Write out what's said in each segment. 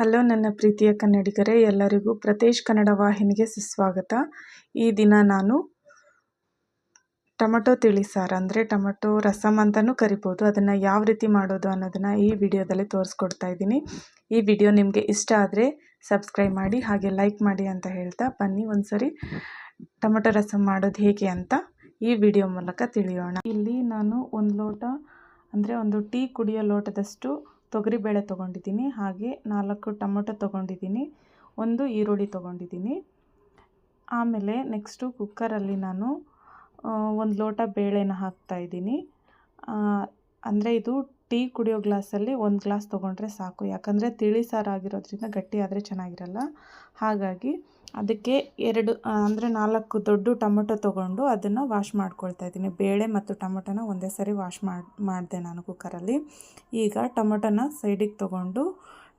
Hello ನನ್ನ ಪ್ರೀತಿಯ ಕನ್ನಡಿಗರೇ, ಎಲ್ಲರಿಗೂ ಪ್ರತೇಶ್ ಕನ್ನಡ ವಾಹಿನಿಗೆ ಸುಸ್ವಾಗತ. ಈ ದಿನ ನಾನು ಟೊಮಟೊ ತಿಳಿ ಸಾರು ಅಂದರೆ ಟೊಮಟೊ ರಸಮ್ ಅಂತಲೂ ಕರಿಬೋದು. ಅದನ್ನು ಯಾವ ರೀತಿ ಮಾಡೋದು ಅನ್ನೋದನ್ನು ಈ ವಿಡಿಯೋದಲ್ಲಿ ತೋರಿಸ್ಕೊಡ್ತಾ ಇದ್ದೀನಿ. ಈ ವಿಡಿಯೋ ನಿಮಗೆ ಇಷ್ಟ ಆದರೆ ಸಬ್ಸ್ಕ್ರೈಬ್ ಮಾಡಿ ಹಾಗೆ ಲೈಕ್ ಮಾಡಿ ಅಂತ ಹೇಳ್ತಾ ಬನ್ನಿ ಒಂದ್ಸರಿ. ಟೊಮಟೊ ರಸಮ್ ಮಾಡೋದು ಹೇಗೆ ಅಂತ ಈ ವಿಡಿಯೋ ಮೂಲಕ ತಿಳಿಯೋಣ. ಇಲ್ಲಿ ನಾನು ಒಂದು ಲೋಟ ಅಂದರೆ ಒಂದು ಟೀ ಕುಡಿಯೋ ಲೋಟದಷ್ಟು ತೊಗರಿಬೇಳೆ ತೊಗೊಂಡಿದ್ದೀನಿ, ಹಾಗೆ ನಾಲ್ಕು ಟೊಮೊಟೊ ತೊಗೊಂಡಿದ್ದೀನಿ, ಒಂದು ಈರುಳ್ಳಿ ತೊಗೊಂಡಿದ್ದೀನಿ. ಆಮೇಲೆ ನೆಕ್ಸ್ಟು ಕುಕ್ಕರಲ್ಲಿ ನಾನು ಒಂದು ಲೋಟ ಬೇಳೆನ ಹಾಕ್ತಾಯಿದ್ದೀನಿ ಅಂದರೆ ಇದು ಟೀ ಕುಡಿಯೋ ಗ್ಲಾಸಲ್ಲಿ ಒಂದು ಗ್ಲಾಸ್ ತೊಗೊಂಡ್ರೆ ಸಾಕು. ಯಾಕಂದರೆ ತಿಳಿ ಸಾರು ಆಗಿರೋದ್ರಿಂದ ಗಟ್ಟಿ ಆದರೆ ಚೆನ್ನಾಗಿರಲ್ಲ. ಹಾಗಾಗಿ ಅದಕ್ಕೆ ಎರಡು ಅಂದರೆ ನಾಲ್ಕು ದೊಡ್ಡ ಟೊಮೊಟೊ ತೊಗೊಂಡು ಅದನ್ನು ವಾಶ್ ಮಾಡ್ಕೊಳ್ತಾ ಇದ್ದೀನಿ. ಬೇಳೆ ಮತ್ತು ಟೊಮೊಟೊನ ಒಂದೇ ಸರಿ ವಾಶ್ ಮಾಡಿ, ಮಾಡಿದೆ ನಾನು ಕುಕ್ಕರಲ್ಲಿ. ಈಗ ಟೊಮೊಟೊನ ಸೈಡಿಗೆ ತೊಗೊಂಡು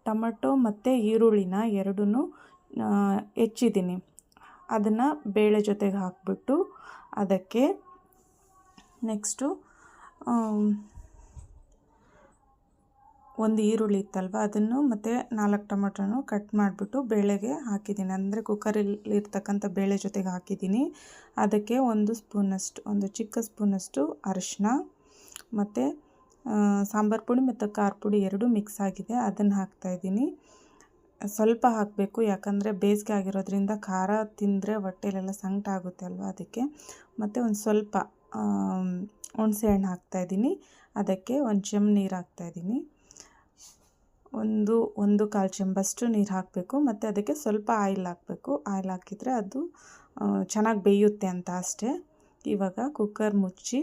ಟೊಮೊಟೊ ಮತ್ತು ಈರುಳ್ಳಿನ ಎರಡೂ ಹೆಚ್ಚಿದ್ದೀನಿ. ಅದನ್ನು ಬೇಳೆ ಜೊತೆಗೆ ಹಾಕ್ಬಿಟ್ಟು ಅದಕ್ಕೆ ನೆಕ್ಸ್ಟು ಒಂದು ಈರುಳ್ಳಿ ಇತ್ತಲ್ವ, ಅದನ್ನು ಮತ್ತು ನಾಲ್ಕು ಟೊಮೊಟೊನು ಕಟ್ ಮಾಡಿಬಿಟ್ಟು ಬೇಳೆಗೆ ಹಾಕಿದ್ದೀನಿ. ಅಂದರೆ ಕುಕ್ಕರಲ್ಲಿ ಇರ್ತಕ್ಕಂಥ ಬೇಳೆ ಜೊತೆಗೆ ಹಾಕಿದ್ದೀನಿ. ಅದಕ್ಕೆ ಒಂದು ಸ್ಪೂನಷ್ಟು, ಒಂದು ಚಿಕ್ಕ ಸ್ಪೂನಷ್ಟು ಅರಿಶಿನ ಮತ್ತು ಸಾಂಬಾರು ಪುಡಿ ಮತ್ತು ಖಾರ ಪುಡಿ ಎರಡು ಮಿಕ್ಸ್ ಆಗಿದೆ. ಅದನ್ನು ಹಾಕ್ತಾಯಿದ್ದೀನಿ ಸ್ವಲ್ಪ ಹಾಕಬೇಕು, ಯಾಕಂದರೆ ಬೇಸಿಗೆ ಆಗಿರೋದ್ರಿಂದ ಖಾರ ತಿಂದರೆ ಹೊಟ್ಟೆಲೆಲ್ಲ ಸಂಕಟ ಆಗುತ್ತೆ ಅಲ್ವ ಅದಕ್ಕೆ. ಮತ್ತು ಒಂದು ಸ್ವಲ್ಪ ಹುಣಸೆ ಹಣ್ಣು ಹಾಕ್ತಾಯಿದ್ದೀನಿ ಅದಕ್ಕೆ ಒಂದು ಚೆಮ್ ನೀರು ಹಾಕ್ತಾಯಿದ್ದೀನಿ ಒಂದು ಒಂದು ಕಾಲು ಚೆಂಬಷ್ಟು ನೀರು ಹಾಕಬೇಕು. ಮತ್ತು ಅದಕ್ಕೆ ಸ್ವಲ್ಪ ಆಯಿಲ್ ಹಾಕಬೇಕು. ಆಯಿಲ್ ಹಾಕಿದರೆ ಅದು ಚೆನ್ನಾಗಿ ಬೇಯುತ್ತೆ ಅಂತ ಅಷ್ಟೇ. ಇವಾಗ ಕುಕ್ಕರ್ ಮುಚ್ಚಿ,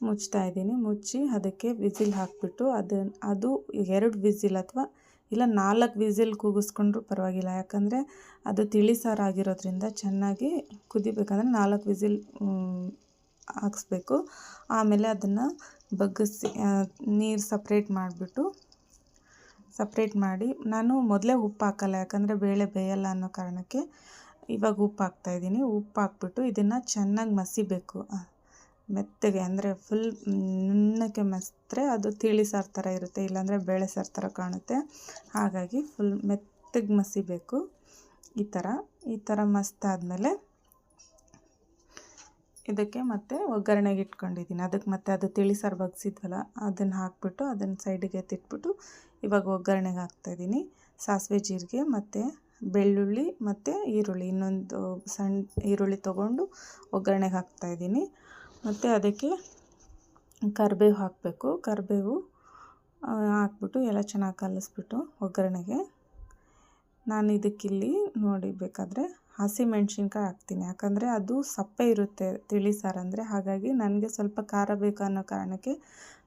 ಮುಚ್ತಾ ಇದ್ದೀನಿ. ಮುಚ್ಚಿ ಅದಕ್ಕೆ ವಿಸಿಲ್ ಹಾಕಿಬಿಟ್ಟು ಅದನ್ನು ಅದು ಎರಡು ವಿಸಿಲ್ ಅಥವಾ ಇಲ್ಲ ನಾಲ್ಕು ವಿಸಿಲ್ ಕೂಗಿಸ್ಕೊಂಡ್ರೂ ಪರವಾಗಿಲ್ಲ. ಯಾಕಂದರೆ ಅದು ತಿಳಿ ಸಾರು ಆಗಿರೋದ್ರಿಂದ ಚೆನ್ನಾಗಿ ಕುದಿಬೇಕಂದ್ರೆ ನಾಲ್ಕು ವಿಸಿಲ್ ಹಾಕ್ಸ್ಬೇಕು. ಆಮೇಲೆ ಅದನ್ನು ಬಗ್ಗಿಸಿ ನೀರು ಸಪ್ರೇಟ್ ಮಾಡಿಬಿಟ್ಟು ಸಪ್ರೇಟ್ ಮಾಡಿ, ನಾನು ಮೊದಲೇ ಉಪ್ಪು ಹಾಕಲ್ಲ, ಯಾಕಂದರೆ ಬೇಳೆ ಬೇಯಲ್ಲ ಅನ್ನೋ ಕಾರಣಕ್ಕೆ ಇವಾಗ ಉಪ್ಪು ಹಾಕ್ತಾಯಿದ್ದೀನಿ ಉಪ್ಪು ಹಾಕ್ಬಿಟ್ಟು ಇದನ್ನು ಚೆನ್ನಾಗಿ ಮಸಿಬೇಕು. ಮೆತ್ತಗೆ, ಅಂದರೆ ಫುಲ್ ನುಣ್ಣಕ್ಕೆ ಮಸಿದ್ರೆ ಅದು ತಿಳಿ ಸಾರು ಥರ ಇರುತ್ತೆ, ಇಲ್ಲಾಂದರೆ ಬೇಳೆ ಸಾರು ಥರ ಕಾಣುತ್ತೆ. ಹಾಗಾಗಿ ಫುಲ್ ಮೆತ್ತಗೆ ಮಸಿಬೇಕು. ಈ ಥರ ಈ ಥರ ಮಸ್ತಾದಮೇಲೆ ಇದಕ್ಕೆ ಮತ್ತೆ ಒಗ್ಗರಣೆಗೆ ಇಟ್ಕೊಂಡಿದ್ದೀನಿ. ಅದಕ್ಕೆ ಮತ್ತೆ ಅದು ತಿಳಿ ಸಾರು ಬಗ್ಸಿದ್ವಲ್ಲ, ಅದನ್ನು ಹಾಕ್ಬಿಟ್ಟು ಅದನ್ನು ಸೈಡಿಗೆ ಎತ್ತಿಟ್ಬಿಟ್ಟು ಇವಾಗ ಒಗ್ಗರಣೆಗೆ ಹಾಕ್ತಾಯಿದ್ದೀನಿ ಸಾಸಿವೆ ಜೀರಿಗೆ ಮತ್ತು ಬೆಳ್ಳುಳ್ಳಿ ಮತ್ತು ಈರುಳ್ಳಿ, ಇನ್ನೊಂದು ಸಣ್ಣ ಈರುಳ್ಳಿ ತೊಗೊಂಡು ಒಗ್ಗರಣೆಗೆ ಹಾಕ್ತಾಯಿದ್ದೀನಿ ಮತ್ತು ಅದಕ್ಕೆ ಕರಿಬೇವು ಹಾಕಬೇಕು. ಕರಿಬೇವು ಹಾಕ್ಬಿಟ್ಟು ಎಲ್ಲ ಚೆನ್ನಾಗಿ ಕಲಿಸ್ಬಿಟ್ಟು ಒಗ್ಗರಣೆಗೆ. ನಾನು ಇದಕ್ಕಿಲ್ಲಿ ನೋಡಿ ಬೇಕಾದರೆ ಹಸಿಮೆಣ್ಸಿನ್ಕಾಯಿ ಹಾಕ್ತೀನಿ. ಯಾಕಂದರೆ ಅದು ಸಪ್ಪೆ ಇರುತ್ತೆ ತಿಳಿ ಸಾರು ಅಂದರೆ. ಹಾಗಾಗಿ ನನಗೆ ಸ್ವಲ್ಪ ಖಾರ ಬೇಕು ಅನ್ನೋ ಕಾರಣಕ್ಕೆ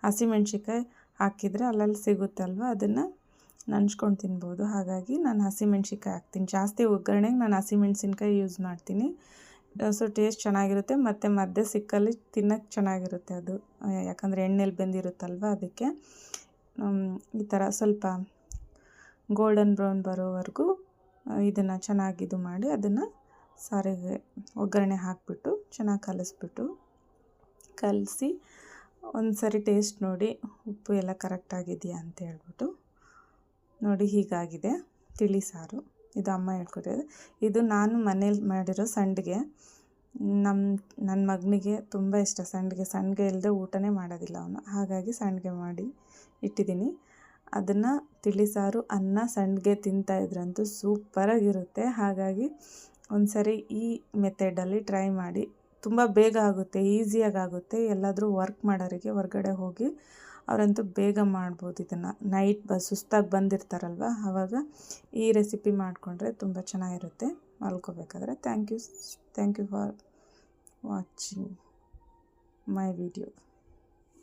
ಹಸಿಮೆಣ್ಸಿನ್ಕಾಯಿ ಹಾಕಿದರೆ ಅಲ್ಲಲ್ಲಿ ಸಿಗುತ್ತೆ ಅಲ್ವಾ? ಅದನ್ನು ನಂಚ್ಕೊಂಡು ತಿನ್ಬೋದು. ಹಾಗಾಗಿ ನಾನು ಹಸಿಮೆಣ್ಸಿನ್ಕಾಯಿ ಹಾಕ್ತೀನಿ. ಜಾಸ್ತಿ ಒಗ್ಗರಣೆಗೆ ನಾನು ಹಸಿಮೆಣ್ಸಿನ್ಕಾಯಿ ಯೂಸ್ ಮಾಡ್ತೀನಿ. ಸೊ ಟೇಸ್ಟ್ ಚೆನ್ನಾಗಿರುತ್ತೆ. ಮತ್ತು ಮಧ್ಯೆ ಸಿಕ್ಕಲ್ಲಿ ತಿನ್ನೋಕ್ಕೆ ಚೆನ್ನಾಗಿರುತ್ತೆ ಅದು. ಯಾಕಂದರೆ ಎಣ್ಣೆಲಿ ಬೆಂದಿರುತ್ತಲ್ವ ಅದಕ್ಕೆ. ಈ ಥರ ಸ್ವಲ್ಪ ಗೋಲ್ಡನ್ ಬ್ರೌನ್ ಬರೋವರೆಗೂ ಇದನ್ನು ಚೆನ್ನಾಗಿ ಇದು ಮಾಡಿ ಅದನ್ನು ಸಾರಿಗೆ, ಒಗ್ಗರಣೆ ಹಾಕಿಬಿಟ್ಟು ಚೆನ್ನಾಗಿ ಕಲಿಸ್ಬಿಟ್ಟು ಕಲಸಿ ಒಂದು ಸರಿ ಟೇಸ್ಟ್ ನೋಡಿ ಉಪ್ಪು ಎಲ್ಲ ಕರೆಕ್ಟಾಗಿದೆಯಾ ಅಂತ ಹೇಳ್ಬಿಟ್ಟು ನೋಡಿ ಹೀಗಾಗಿದೆ. ತಿಳಿ ಸಾರು. ಇದು ಅಮ್ಮ ಹೇಳ್ಕೊಟ್ಟಿರೋದು. ಇದು ನಾನು ಮನೇಲಿ ಮಾಡಿರೋ ಸಂಡಿಗೆ. ನಮ್ಮ ನನ್ನ ಮಗನಿಗೆ ತುಂಬ ಇಷ್ಟ. ಸಂಡಿಗೆ ಸಂಡಿಗೆ ಇಲ್ಲದೆ ಊಟನೇ ಮಾಡೋದಿಲ್ಲ ಅವನು. ಹಾಗಾಗಿ ಸಂಡಿಗೆ ಮಾಡಿ ಇಟ್ಟಿದ್ದೀನಿ. ಅದನ್ನು ತಿಳಿಸಾರು ಅನ್ನ ಸಂಡಿಗೆ ತಿಂತಾಯಿದ್ರಂತೂ ಸೂಪರಾಗಿರುತ್ತೆ. ಹಾಗಾಗಿ ಒಂದು ಸರಿ ಈ ಮೆಥಡಲ್ಲಿ ಟ್ರೈ ಮಾಡಿ. ತುಂಬ ಬೇಗ ಆಗುತ್ತೆ ಈಸಿಯಾಗಿ ಆಗುತ್ತೆ ಎಲ್ಲಾದರೂ ವರ್ಕ್ ಮಾಡೋರಿಗೆ ಹೊರಗಡೆ ಹೋಗಿ ಅವರಂತೂ ಬೇಗ ಮಾಡ್ಬೋದು ಇದನ್ನು. ನೈಟ್ ಬ, ಸುಸ್ತಾಗಿ ಬಂದಿರ್ತಾರಲ್ವ? ಆವಾಗ ಈ ರೆಸಿಪಿ ಮಾಡಿಕೊಂಡ್ರೆ ತುಂಬ ಚೆನ್ನಾಗಿರುತ್ತೆ. ಮಲ್ಕೋಬೇಕಾದ್ರೆ thank you thank you for watching my video.